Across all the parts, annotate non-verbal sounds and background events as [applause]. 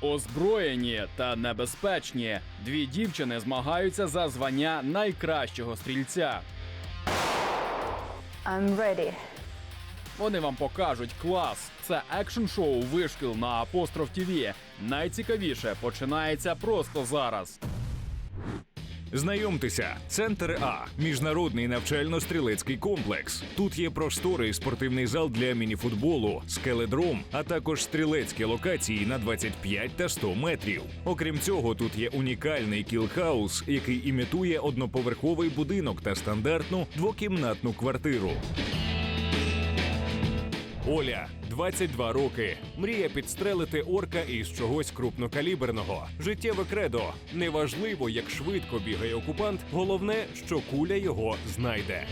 Озброєні та небезпечні. Дві дівчини змагаються за звання найкращого стрільця. I'm ready. Вони вам покажуть клас. Це екшн-шоу Вишкіл на Апостроф ТВ. Найцікавіше починається просто зараз. Знайомтеся, центр А міжнародний навчально-стрілецький комплекс. Тут є просторий спортивний зал для мініфутболу, скеледром, а також стрілецькі локації на 25 та 100 метрів. Окрім цього, тут є унікальний кілхаус, який імітує одноповерховий будинок та стандартну двокімнатну квартиру. Оля 22 роки. Мріє підстрелити орка із чогось крупнокаліберного. Життєве кредо. Неважливо, як швидко бігає окупант, головне, що куля його знайде.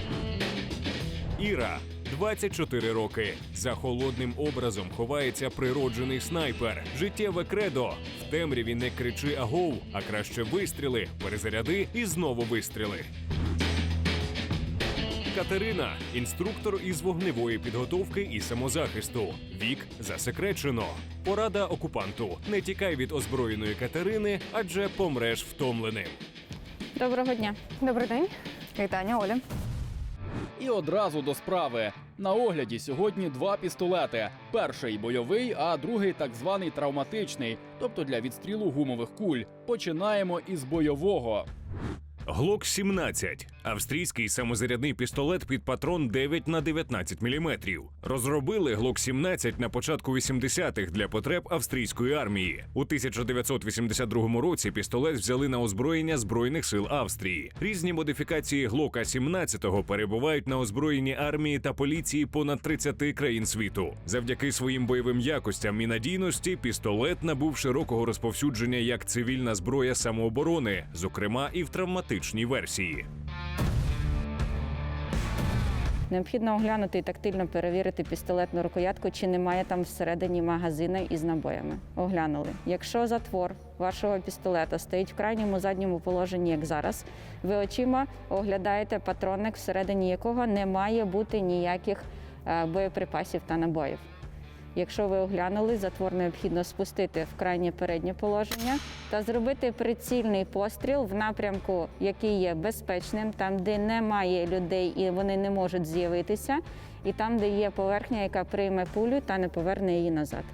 Іра 24 роки. За холодним образом ховається природжений снайпер. Життєве кредо. В темряві не кричи агов, а краще вистріли, перезаряди і знову вистріли. Катерина, інструктор із вогневої підготовки і самозахисту. Вік засекречено. Порада окупанту: не тікай від озброєної Катерини, адже помреш втомленим. Доброго дня. Добрий день. Вітання, Оля. І одразу до справи. На огляді сьогодні два пістолети: перший бойовий, а другий так званий травматичний, тобто для відстрілу гумових куль. Починаємо із бойового. Глок 17 австрійський самозарядний пістолет під патрон 9 на 19 мм. Розробили Глок 17 на початку 80-х для потреб австрійської армії. У 1982 році пістолет взяли на озброєння збройних сил Австрії. Різні модифікації Глока 17 перебувають на озброєнні армії та поліції понад 30 країн світу. Завдяки своїм бойовим якостям і надійності пістолет набув широкого розповсюдження як цивільна зброя самооборони, зокрема і в травматичній версії. Необхідно оглянути і тактильно перевірити пістолетну рукоятку, чи немає там всередині магазина із набоями. Оглянули. Якщо затвор вашого пістолета стоїть в крайньому задньому положенні, як зараз, ви очима оглядаєте патронник, всередині якого не має бути ніяких е, боєприпасів та набоїв. Якщо ви оглянули, затвор необхідно спустити в крайнє переднє положення та зробити прицільний постріл в напрямку, який є безпечним, там, де немає людей і вони не можуть з'явитися, і там, де є поверхня, яка прийме пулю та не поверне її назад.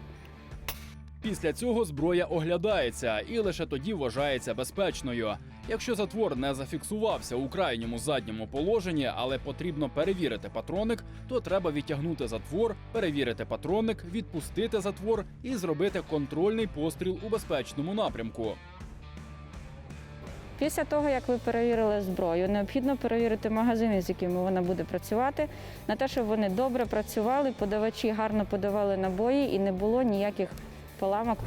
Після цього зброя оглядається і лише тоді вважається безпечною. Якщо затвор не зафіксувався у крайньому задньому положенні, але потрібно перевірити патронник, то треба відтягнути затвор, перевірити патронник, відпустити затвор і зробити контрольний постріл у безпечному напрямку. Після того, як ви перевірили зброю, необхідно перевірити магазини, з якими вона буде працювати, на те, щоб вони добре працювали, подавачі гарно подавали набої і не було ніяких поламок.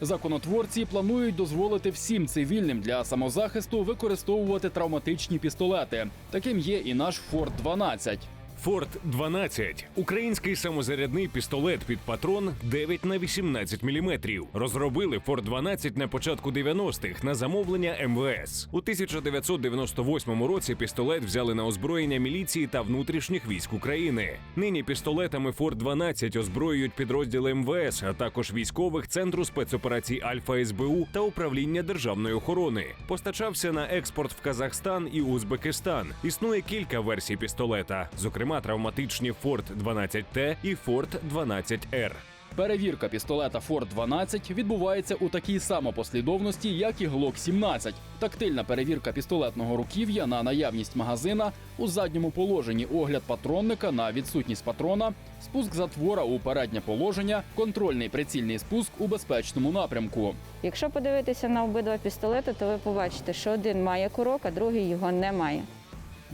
Законотворці планують дозволити всім цивільним для самозахисту використовувати травматичні пістолети. Таким є і наш Форт 12 Форт 12 український самозарядний пістолет під патрон 9 на 18 мм. Розробили Форт 12 на початку 90-х на замовлення МВС. У 1998 році пістолет взяли на озброєння міліції та внутрішніх військ України. Нині пістолетами Форт 12 озброюють підрозділи МВС, а також військових центру спецоперацій Альфа СБУ та управління державної охорони. Постачався на експорт в Казахстан і Узбекистан. Існує кілька версій пістолета, зокрема травматичні Форт 12Т і Форт 12Р. Перевірка пістолета Форт 12 відбувається у такій самопослідовності, як і Glock 17. Тактильна перевірка пістолетного руків'я на наявність магазина у задньому положенні огляд патронника на відсутність патрона, спуск затвора у переднє положення, контрольний прицільний спуск у безпечному напрямку. Якщо подивитися на обидва пістолети, то ви побачите, що один має курок, а другий його не має.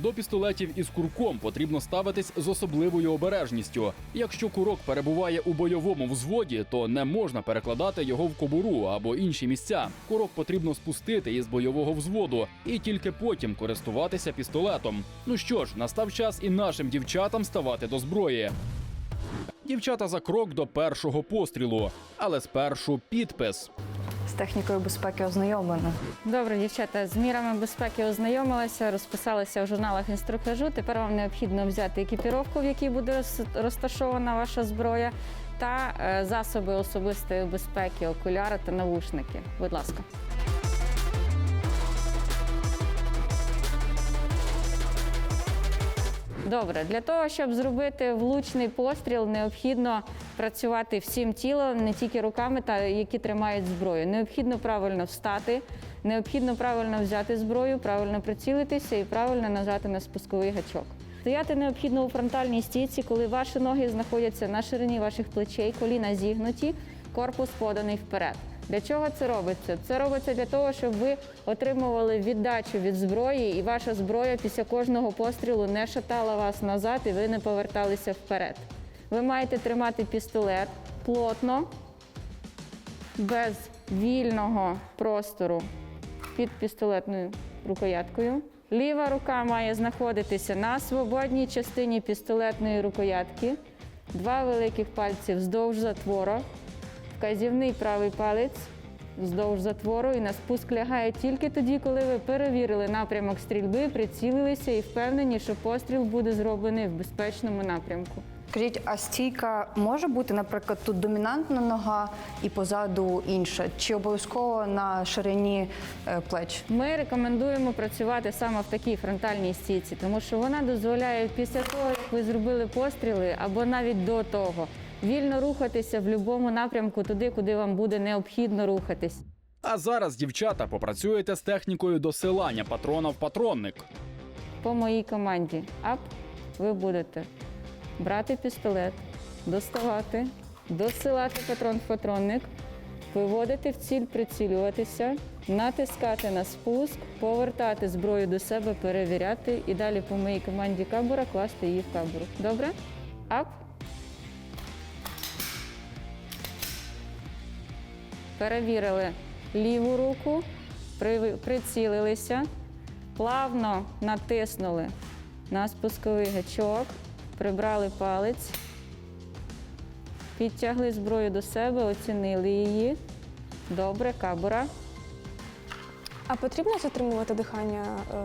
До пістолетів із курком потрібно ставитись з особливою обережністю. Якщо курок перебуває у бойовому взводі, то не можна перекладати його в кобуру або інші місця. Курок потрібно спустити із бойового взводу і тільки потім користуватися пістолетом. Ну що ж, настав час і нашим дівчатам ставати до зброї. Дівчата за крок до першого пострілу, але спершу підпис. З технікою безпеки ознайомлена. Добре, дівчата, з мірами безпеки ознайомилися, розписалися в журналах інструктажу. Тепер вам необхідно взяти екіпіровку, в якій буде роз- розташована ваша зброя, та е, засоби особистої безпеки, окуляри та навушники. Будь ласка. Добре, для того, щоб зробити влучний постріл, необхідно працювати всім тілом, не тільки руками, та які тримають зброю. Необхідно правильно встати, необхідно правильно взяти зброю, правильно прицілитися і правильно нажати на спусковий гачок. Стояти необхідно у фронтальній стійці, коли ваші ноги знаходяться на ширині ваших плечей, коліна зігнуті, корпус поданий вперед. Для чого це робиться? Це робиться для того, щоб ви отримували віддачу від зброї, і ваша зброя після кожного пострілу не шатала вас назад, і ви не поверталися вперед. Ви маєте тримати пістолет плотно, без вільного простору під пістолетною рукояткою. Ліва рука має знаходитися на свободній частині пістолетної рукоятки, два великих пальці вздовж затвору, вказівний правий палець вздовж затвору і на спуск лягає тільки тоді, коли ви перевірили напрямок стрільби, прицілилися і впевнені, що постріл буде зроблений в безпечному напрямку. Скажіть, а стійка може бути, наприклад, тут домінантна нога і позаду інша? Чи обов'язково на ширині е, плеч? Ми рекомендуємо працювати саме в такій фронтальній стійці, тому що вона дозволяє після того, як ви зробили постріли, або навіть до того, вільно рухатися в будь-якому напрямку туди, куди вам буде необхідно рухатись. А зараз, дівчата, попрацюєте з технікою досилання патрона в патронник. По моїй команді ап, ви будете брати пістолет, доставати, досилати патрон в патронник, виводити в ціль, прицілюватися, натискати на спуск, повертати зброю до себе, перевіряти і далі по моїй команді кабура класти її в кабуру. Добре? Ап. Перевірили ліву руку, прицілилися, плавно натиснули на спусковий гачок, прибрали палець, підтягли зброю до себе, оцінили її. Добре, кабура. А потрібно затримувати дихання, е,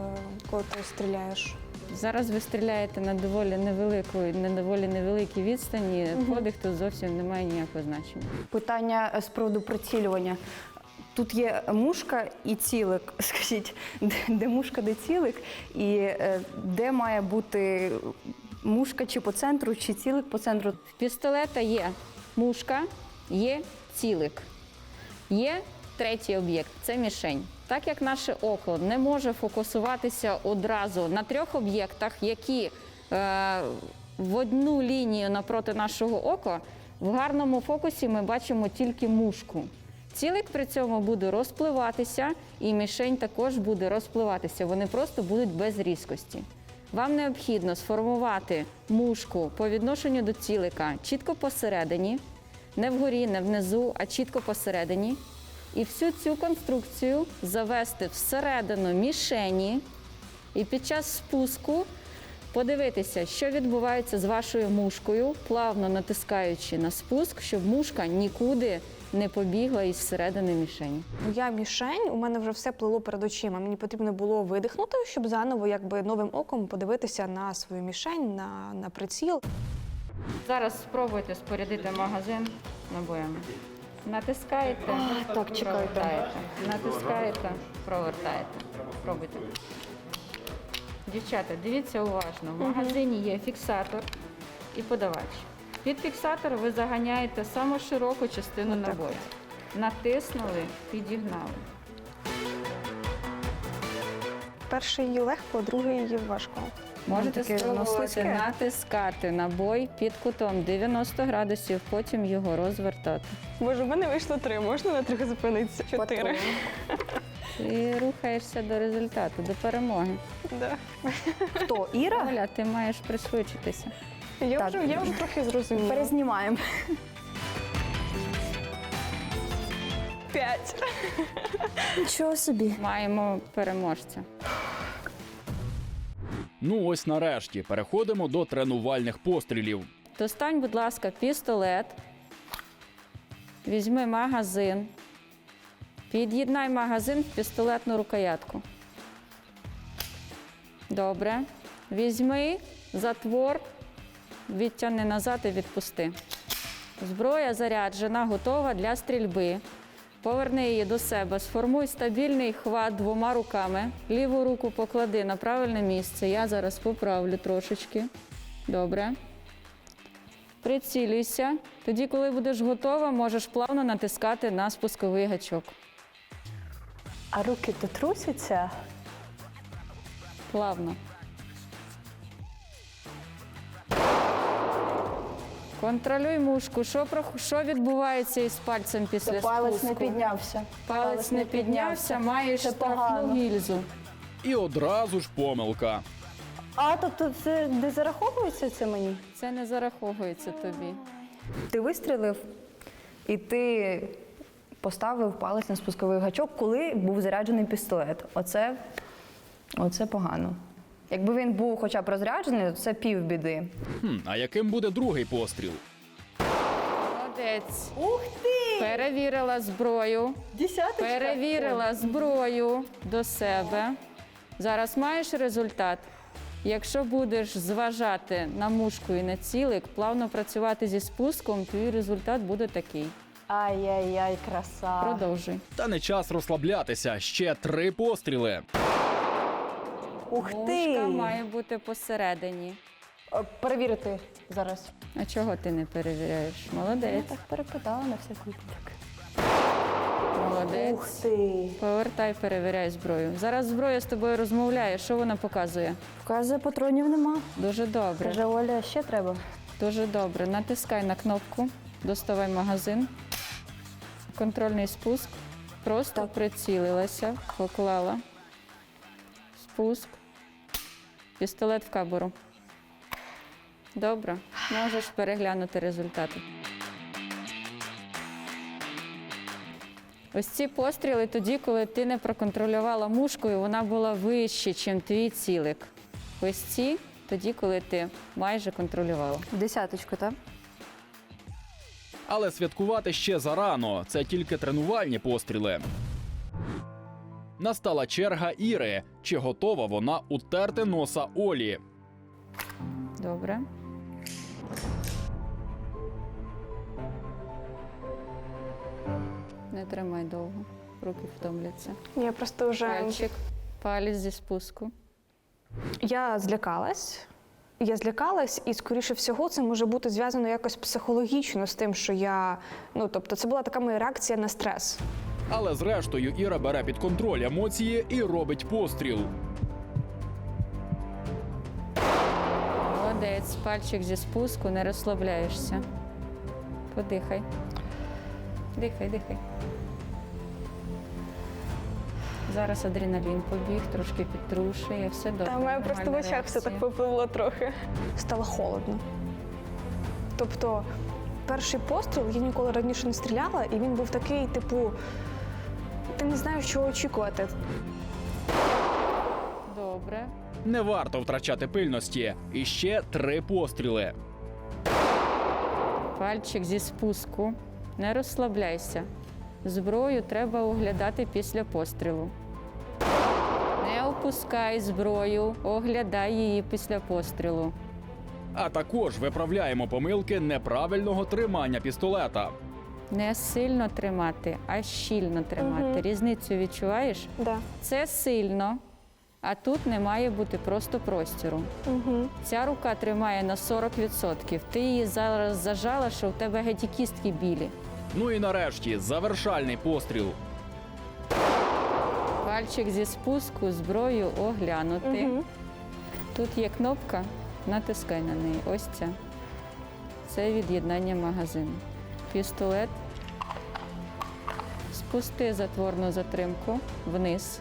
коли ти стріляєш? Зараз ви стріляєте на доволі невелику, на доволі невеликій відстані. Подих тут зовсім не має ніякого значення. Питання е, з приводу прицілювання. Тут є мушка і цілик. [laughs] Скажіть, де, де мушка, де цілик, і е, де має бути мушка чи по центру, чи цілик по центру? В пістолета є мушка, є цілик. Є третій об'єкт це мішень. Так як наше око не може фокусуватися одразу на трьох об'єктах, які е, в одну лінію напроти нашого ока, в гарному фокусі ми бачимо тільки мушку. Цілик при цьому буде розпливатися, і мішень також буде розпливатися. Вони просто будуть без різкості. Вам необхідно сформувати мушку по відношенню до цілика чітко посередині, не вгорі, не внизу, а чітко посередині. І всю цю конструкцію завести всередину мішені і під час спуску подивитися, що відбувається з вашою мушкою, плавно натискаючи на спуск, щоб мушка нікуди не побігла із середини мішені. Моя мішень, у мене вже все плило перед очима. Мені потрібно було видихнути, щоб заново якби новим оком подивитися на свою мішень, на, на приціл. Зараз спробуйте спорядити магазин набоями. Натискаєте, так, чекайте. провертаєте. Натискаєте, провертаєте. Пробуйте. Дівчата, дивіться уважно. В магазині є фіксатор і подавач. Під фіксатор ви заганяєте саму широку частину набою. Натиснули, підігнали. Перший легко, другий важко. Можете таке воно спробувати слизьке. натискати набой під кутом 90 градусів, потім його розвертати. Боже, в мене вийшло три, можна на трохи зупинитися? Чотири. [laughs] І рухаєшся до результату, до перемоги. Да. Хто? Іра? Оля, ти маєш пришвидшитися. Я, Так. вже, я вже трохи зрозуміла. Перезнімаємо. П'ять. Нічого собі. Маємо переможця. Ну ось нарешті переходимо до тренувальних пострілів. Достань, будь ласка, пістолет. Візьми магазин. Під'єднай магазин в пістолетну рукоятку. Добре. Візьми затвор, відтягни назад і відпусти. Зброя заряджена, готова для стрільби. Поверни її до себе, сформуй стабільний хват двома руками. Ліву руку поклади на правильне місце. Я зараз поправлю трошечки. Добре. Прицілюйся. Тоді, коли будеш готова, можеш плавно натискати на спусковий гачок. А руки то трусяться? Плавно. Контролюй мушку. Що, про- що відбувається із пальцем після Палець спуску? не піднявся. Палець не піднявся, маєш Це штрафну погано. гільзу. І одразу ж помилка. А, тобто це не зараховується це мені? Це не зараховується тобі. Ти вистрілив і ти поставив палець на спусковий гачок, коли був заряджений пістолет. Оце, оце погано. Якби він був хоча б розряджений, то це півбіди. Хм, а яким буде другий постріл? Молодець. Ух ти! Перевірила зброю. Десяточка. Перевірила зброю до себе. Зараз маєш результат. Якщо будеш зважати на мушку і на цілик, плавно працювати зі спуском, твій результат буде такий. Ай-яй-яй, краса. Продовжуй. Та не час розслаблятися. Ще три постріли. Ух ти! Мушка має бути посередині. О, Перевірити зараз. А чого ти не перевіряєш? Я Молодець. так перепитала на всяк випадок. Молодець. Ух ти! Повертай, перевіряй зброю. Зараз зброя з тобою розмовляє. Що вона показує? Вказує, патронів нема. Дуже добре. Каже, Оля, ще треба. Дуже добре. Натискай на кнопку, доставай магазин. Контрольний спуск. Просто прицілилася, поклала. Спуск. Пістолет в кабуру. Добре. Можеш переглянути результати. Ось ці постріли тоді, коли ти не проконтролювала мушку, і вона була вище, ніж твій цілик. Ось ці тоді, коли ти майже контролювала. Десяточку, так? Але святкувати ще зарано. Це тільки тренувальні постріли. Настала черга Іри. Чи готова вона утерти носа Олі? Добре. Не тримай довго. Руки втомляться. Я просто вже Пальчик, палець зі спуску. я злякалась. Я злякалась, і скоріше всього це може бути зв'язано якось психологічно з тим, що я ну тобто, це була така моя реакція на стрес. Але зрештою Іра бере під контроль емоції і робить постріл. Молодець, пальчик зі спуску, не розслабляєшся. Подихай. Дихай, дихай. Зараз адреналін побіг, трошки підтрушує, все добре. Та в мене просто в очах все так попливло трохи. Стало холодно. Тобто, перший постріл я ніколи раніше не стріляла, і він був такий, типу, ти не знаєш, чого очікувати. Добре. Не варто втрачати пильності. І ще три постріли. Пальчик зі спуску. Не розслабляйся. Зброю треба оглядати після пострілу. Не опускай зброю, оглядай її після пострілу. А також виправляємо помилки неправильного тримання пістолета. Не сильно тримати, а щільно тримати. Мгм. Різницю відчуваєш? Да. Це сильно, а тут не має бути просто простіру. Угу. Ця рука тримає на 40%. Ти її зараз зажала, що в тебе геть кістки білі. Ну і нарешті завершальний постріл. Пальчик зі спуску, зброю оглянути. Угу. Тут є кнопка, натискай на неї. Ось ця. Це від'єднання магазину. Пістолет. Спусти затворну затримку вниз.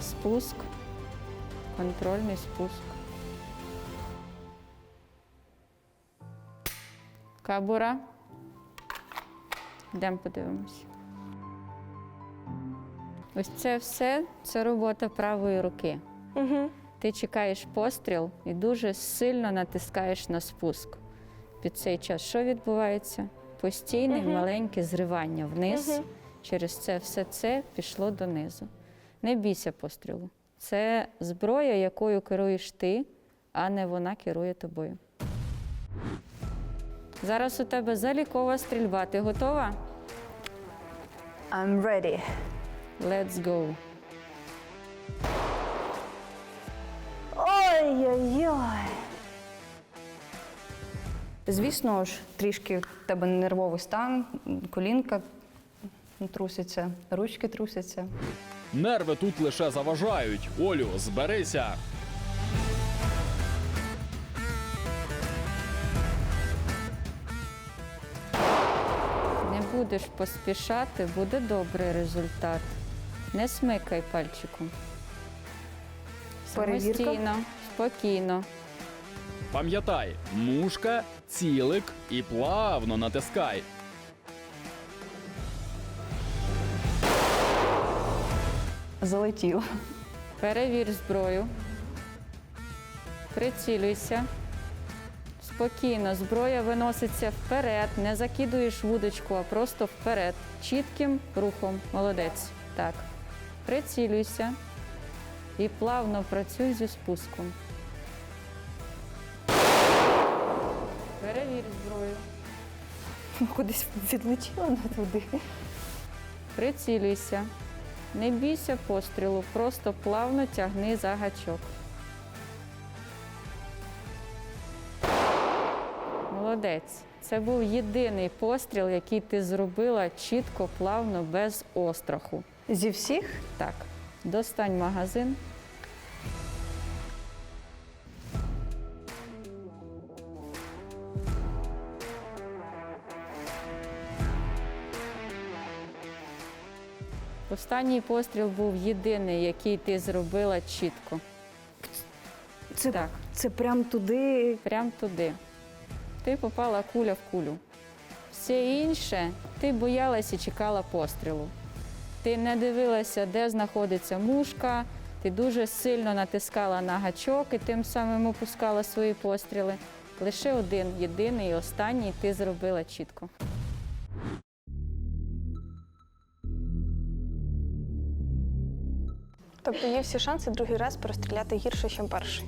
Спуск. Контрольний спуск. Кабура. Йдемо подивимось. Ось це все це робота правої руки. Угу. Ти чекаєш постріл і дуже сильно натискаєш на спуск. Під цей час що відбувається? Постійне Мгм. маленьке зривання вниз. Мгм. Через це все це пішло донизу. Не бійся пострілу. Це зброя, якою керуєш ти, а не вона керує тобою. Зараз у тебе залікова стрільба. Ти готова? I'm ready. Let's go. Ой-ой-ой. Звісно ж, трішки в тебе нервовий стан, колінка труситься, ручки трусяться. Нерви тут лише заважають. Олю, зберися. Не будеш поспішати, буде добрий результат. Не смикай пальчиком. Перевірка. Самостійно, спокійно. Пам'ятай, мушка, цілик і плавно натискай. Залетіло. Перевір зброю. Прицілюйся. Спокійно, зброя виноситься вперед, не закидуєш вудочку, а просто вперед. Чітким рухом. Молодець. Так. Прицілюйся і плавно працюй зі спуском. Перевір зброю. Кудись відлетіло не туди. Прицілюйся. Не бійся пострілу, просто плавно тягни за гачок. Молодець. Це був єдиний постріл, який ти зробила чітко, плавно, без остраху. Зі всіх Так, достань магазин. Останній постріл був єдиний, який ти зробила чітко. це, Так. це прям туди. Прям туди. Ти попала куля в кулю. Все інше ти боялася і чекала пострілу. Ти не дивилася, де знаходиться мушка, ти дуже сильно натискала на гачок і тим самим опускала свої постріли. Лише один, єдиний і останній ти зробила чітко. Тобто є всі шанси другий раз простріляти гірше, ніж перший.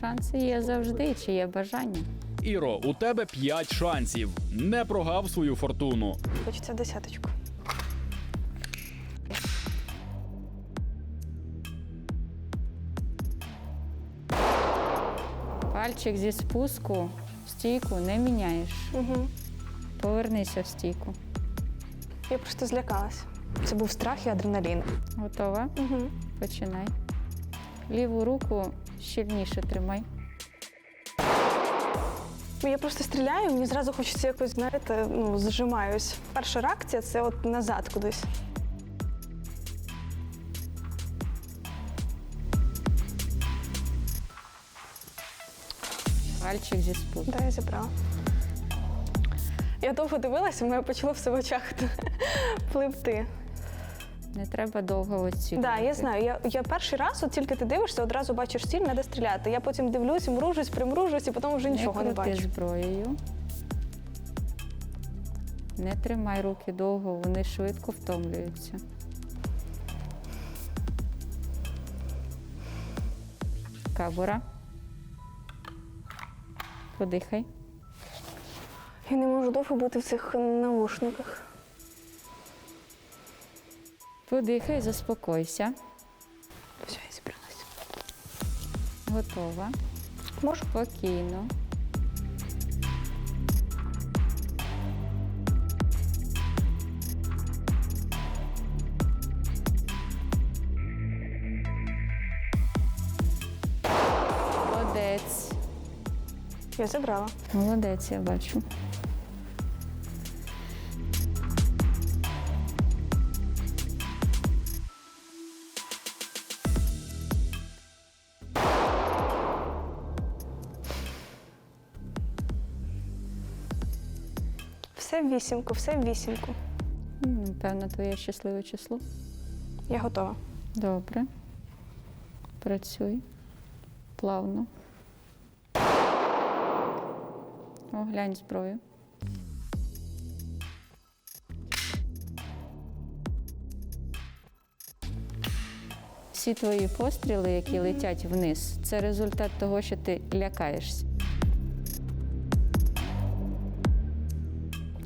Шанси є завжди, чи є бажання. Іро, у тебе 5 шансів. Не прогав свою фортуну. Хочеться десяточку. Пальчик зі спуску в стійку не міняєш. Угу. Повернися в стійку. Я просто злякалась. Це був страх і адреналін. Готова? Угу. Починай. Ліву руку щільніше тримай. Я просто стріляю, мені зразу хочеться якось, знаєте, ну, зжимаюсь. Перша реакція це от назад кудись. Пальчик зі спуску. Да, я зібрала. Я довго дивилася, в мене почало все в очах [laughs] пливти. Не треба довго оцінювати. Так, да, я знаю. Я, я перший раз, от тільки ти дивишся, одразу бачиш ціль, треба стріляти. Я потім дивлюсь, мружусь, примружусь і потім вже нічого не, не бачу. зброєю. Не тримай руки довго, вони швидко втомлюються. Кабура. Подихай. Я не можу довго бути в цих наушниках. Подихай, заспокойся. Все, я зібралася. Готова. Можу? Спокійно. Молодець. Я забрала. Молодець, я бачу. Вісімку, все в вісімку. М, Певно, твоє щасливе число. Я готова. Добре. Працюй. Плавно. Оглянь зброю. Всі твої постріли, які летять вниз, це результат того, що ти лякаєшся.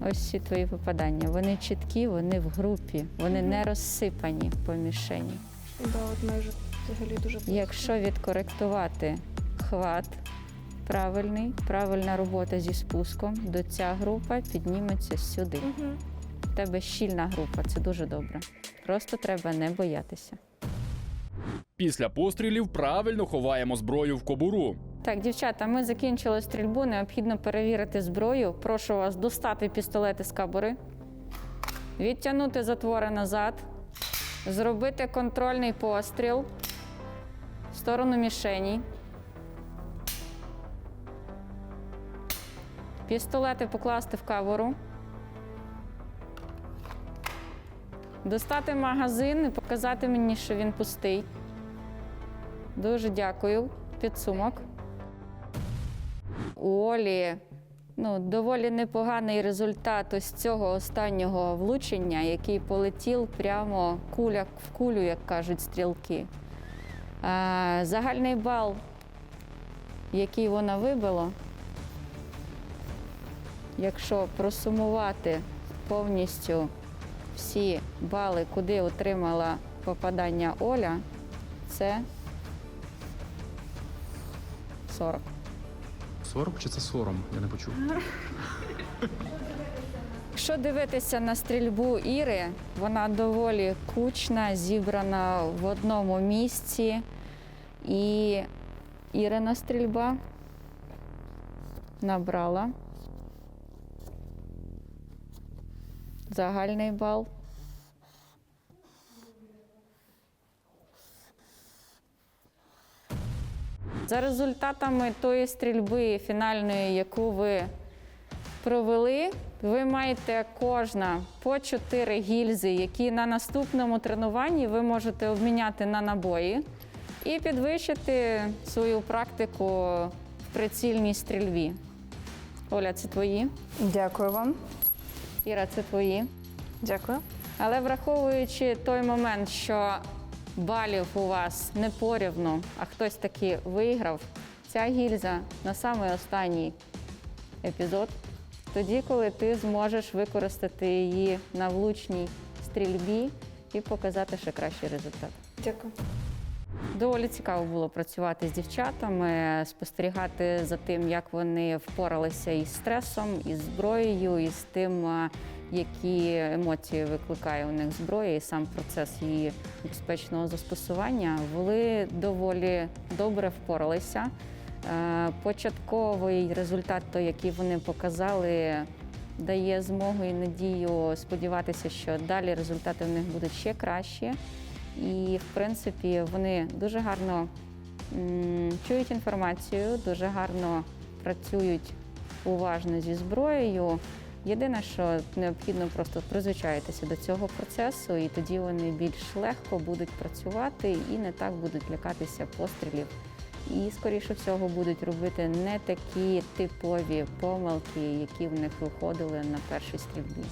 Ось всі твої попадання. Вони чіткі, вони в групі, вони не розсипані по мішені. Да, от майже взагалі дуже близько. Якщо відкоректувати хват правильний, правильна робота зі спуском, то ця група підніметься сюди. Мгм. В тебе щільна група, це дуже добре. Просто треба не боятися. Після пострілів правильно ховаємо зброю в кобуру. Так, дівчата, ми закінчили стрільбу. Необхідно перевірити зброю. Прошу вас достати пістолет із кабури, відтягнути затвори назад, зробити контрольний постріл в сторону мішені. Пістолети покласти в кавору. Достати магазин і показати мені, що він пустий. Дуже дякую. Підсумок. У Олі ну, доволі непоганий результат ось цього останнього влучення, який полетів прямо куля в кулю, як кажуть стрілки. А, загальний бал, який вона вибила, якщо просумувати повністю всі бали, куди отримала попадання Оля, це 40. 40 чи це сором? Я не почув. Якщо дивитися на стрільбу Іри, вона доволі кучна, зібрана в одному місці. І Ірина стрільба набрала загальний бал. За результатами тої стрільби фінальної, яку ви провели. Ви маєте кожна по 4 гільзи, які на наступному тренуванні ви можете обміняти на набої і підвищити свою практику в прицільній стрільбі. Оля, це твої. Дякую вам. Іра, це твої. Дякую. Але враховуючи той момент, що балів у вас не порівну, а хтось таки виграв, ця гільза на самий останній епізод, тоді, коли ти зможеш використати її на влучній стрільбі і показати ще кращий результат. Дякую. Доволі цікаво було працювати з дівчатами, спостерігати за тим, як вони впоралися із стресом, із зброєю, і з тим, які емоції викликає у них зброя, і сам процес її безпечного застосування. Вони доволі добре впоралися. Е, Початковий результат, той, який вони показали, дає змогу і надію сподіватися, що далі результати в них будуть ще кращі. І, в принципі, вони дуже гарно чують інформацію, дуже гарно працюють уважно зі зброєю. Єдине, що необхідно просто призвичаїтися до цього процесу, і тоді вони більш легко будуть працювати і не так будуть лякатися пострілів. І, скоріше всього, будуть робити не такі типові помилки, які в них виходили на першій стрільбі.